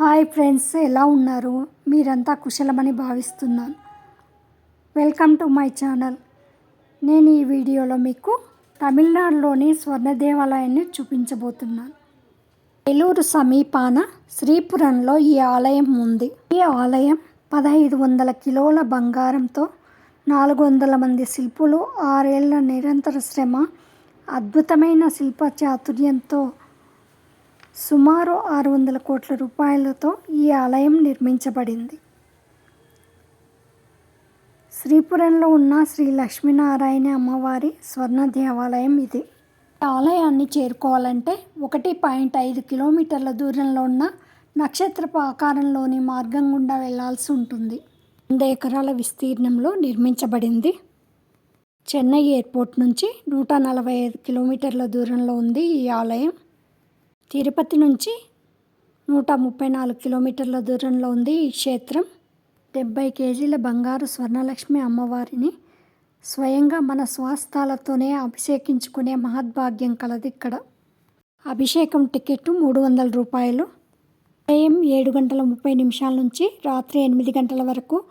Hi friends ఎలా ఉన్నారు? మీరంతా కుశలమని భావిస్తున్నాను. Welcome to my channel. నేను ఈ వీడియోలో మీకు తమిళనాడులోని స్వర్ణ దేవాలయాన్ని చూపించబోతున్నాను. ఏలూరు సమీపాన శ్రీపురంలో ఈ ఆలయం ఉంది. ఈ ఆలయం పదహైదు వందల కిలోల బంగారంతో నాలుగు వందల మంది శిల్పులు ఆరేళ్ళ నిరంతర శ్రమ అద్భుతమైన శిల్ప చాతుర్యంతో సుమారు ఆరు వందల కోట్ల రూపాయలతో ఈ ఆలయం నిర్మించబడింది. శ్రీపురంలో ఉన్న శ్రీ లక్ష్మీనారాయణ అమ్మవారి స్వర్ణ దేవాలయం ఇది. ఆలయాన్ని చేరుకోవాలంటే ఒకటి పాయింట్ ఐదు కిలోమీటర్ల దూరంలో ఉన్న నక్షత్రపు ఆకారంలోని మార్గం గుండా వెళ్ళాల్సి ఉంటుంది. వంద ఎకరాల విస్తీర్ణంలో నిర్మించబడింది. చెన్నై ఎయిర్పోర్ట్ నుంచి నూట నలభై ఐదు కిలోమీటర్ల దూరంలో ఉంది ఈ ఆలయం. తిరుపతి నుంచి నూట ముప్పై నాలుగు కిలోమీటర్ల దూరంలో ఉంది ఈ క్షేత్రం. డెబ్బై కేజీల బంగారు స్వర్ణలక్ష్మి అమ్మవారిని స్వయంగా మన స్వాస్థాలతోనే అభిషేకించుకునే మహద్భాగ్యం కలది ఇక్కడ. అభిషేకం టికెట్ మూడు వందల రూపాయలు. ఉదయం ఏడు గంటల ముప్పై నిమిషాల నుంచి రాత్రి ఎనిమిది గంటల వరకు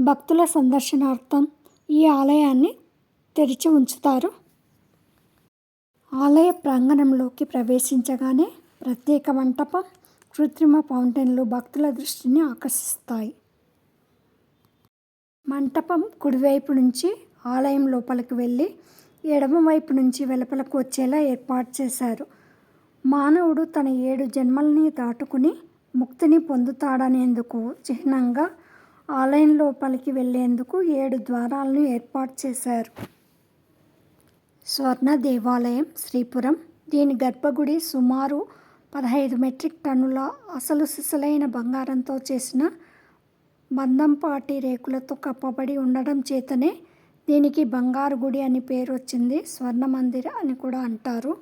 భక్తుల సందర్శనార్థం ఈ ఆలయాన్ని తెరిచి ఉంచుతారు. ఆలయ ప్రాంగణంలోకి ప్రవేశించగానే ప్రత్యేక మంటపం కృత్రిమ ఫౌంటైన్లు భక్తుల దృష్టిని ఆకర్షిస్తాయి. మంటపం కుడివైపు నుంచి ఆలయం లోపలికి వెళ్ళి ఎడమవైపు నుంచి వెలుపలకు వచ్చేలా ఏర్పాటు చేశారు. మానవుడు తన ఏడు జన్మల్ని దాటుకుని ముక్తిని పొందుతాడనేందుకు చిహ్నంగా ఆలయం లోపలికి వెళ్ళేందుకు ఏడు ద్వారాలను ఏర్పాటు చేశారు. స్వర్ణ దేవాలయం శ్రీపురం దీని గర్భగుడి సుమారు పదహైదు మెట్రిక్ టన్నుల అసలు సిసలైన బంగారంతో చేసిన మందంపాటి రేకులతో కప్పబడి ఉండడం చేతనే దీనికి బంగారు గుడి అని పేరు వచ్చింది. స్వర్ణ మందిర అని కూడా అంటారు.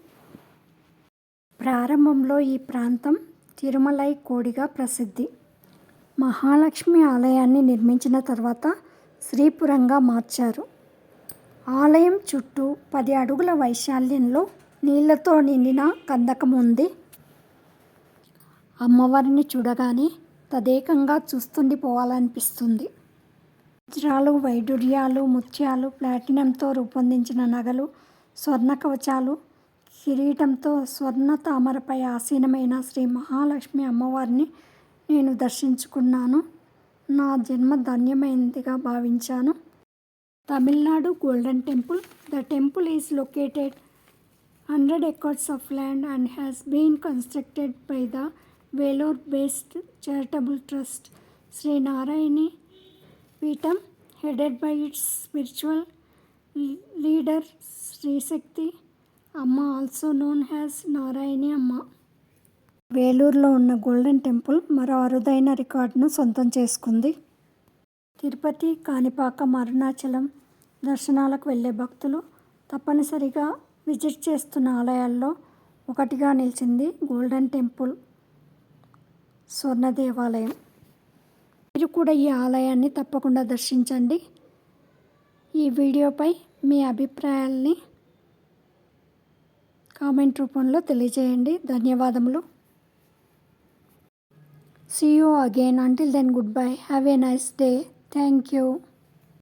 ప్రారంభంలో ఈ ప్రాంతం తిరుమలై కోడిగా ప్రసిద్ధి. మహాలక్ష్మి ఆలయాన్ని నిర్మించిన తర్వాత శ్రీపురంగా మార్చారు. ఆలయం చుట్టూ పది అడుగుల వైశాల్యంలో నీళ్ళతో నిండిన కందకం ఉంది అమ్మవారిని చూడగానే తదేకంగా చూస్తుండిపోవాలనిపిస్తుంది వజ్రాలు వైడూర్యాలు ముత్యాలు ప్లాటినంతో రూపొందించిన నగలు స్వర్ణ కవచాలు కిరీటంతో స్వర్ణ తామరపై ఆసీనమైన శ్రీ మహాలక్ష్మి అమ్మవారిని నేను దర్శించుకున్నాను. నా జన్మ ధన్యమైనదిగా భావించాను. Tamil Nadu golden temple the temple is located hundred acres of land and has been constructed by the Vellore based charitable trust Shri Narayani Peetham headed by its spiritual leader Sri Sakthi Amma also known has నారాయణి అమ్మ. వేలూరులో ఉన్న golden temple మరో అరుదైన రికార్డును సొంతం చేసుకుంది. తిరుపతి కాణిపాకం అరుణాచలం దర్శనాలకు వెళ్ళే భక్తులు తప్పనిసరిగా విజిట్ చేస్తున్న ఆలయాల్లో ఒకటిగా నిలిచింది గోల్డెన్ టెంపుల్. స్వర్ణ దేవాలయం మీరు కూడా ఈ ఆలయాన్ని తప్పకుండా దర్శించండి. ఈ వీడియోపై మీ అభిప్రాయాల్ని కామెంట్ రూపంలో తెలియజేయండి. ధన్యవాదములు. See you again until then goodbye have a nice day thank you